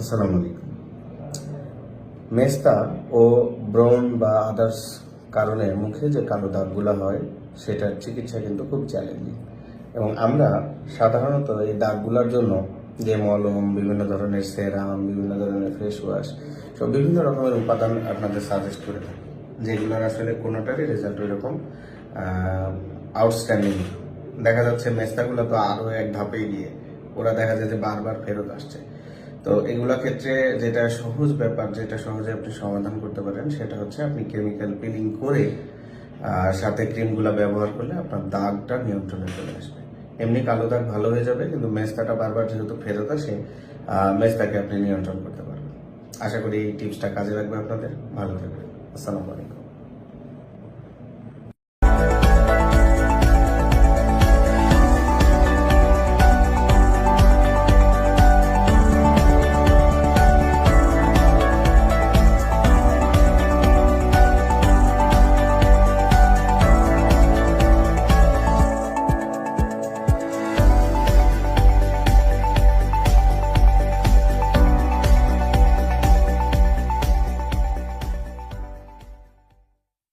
আসসালামু আলাইকুম। মেস্তা ও ব্রণ বা আদার্স কারণে মুখে যে কালো দাগগুলো হয়, সেটার চিকিৎসা কিন্তু খুব চ্যালেঞ্জিং এবং আমরা সাধারণত এই দাগগুলোর জন্য যে মলম, বিভিন্ন ধরনের সেরাম, বিভিন্ন ধরনের ফেস ওয়াশ সব বিভিন্ন রকমের উপাদান আপনাদের সাজেস্ট করে থাকি। যেগুলোর আসলে কোনোটারই রেজাল্ট এরকম আউটস্ট্যান্ডিং দেখা যাচ্ছে মেস্তাগুলো তো আরও এক ধাপে গিয়ে, ওরা দেখা যায় যে বারবার ফেরত আসছে। তো এগুলা ক্ষেত্রে যেটা সহজ ব্যাপার, যেটা সহজে আপনি সমাধান করতে পারেন, সেটা হচ্ছে আপনি কেমিক্যাল পিলিং করে সাথে ক্রিমগুলো ব্যবহার করলে আপনার দাগটা নিয়ন্ত্রণে চলে আসবে। এমনি কালো দাগ ভালো হয়ে যাবে, কিন্তু মেস্তাটা বারবার যেহেতু ফেরত আসে মেস্তাকে আপনি নিয়ন্ত্রণ করতে পারবেন। আশা করি এই টিপসটা কাজে লাগবে আপনাদের। ভালো থাকবে আসসালামু আলাইকুম।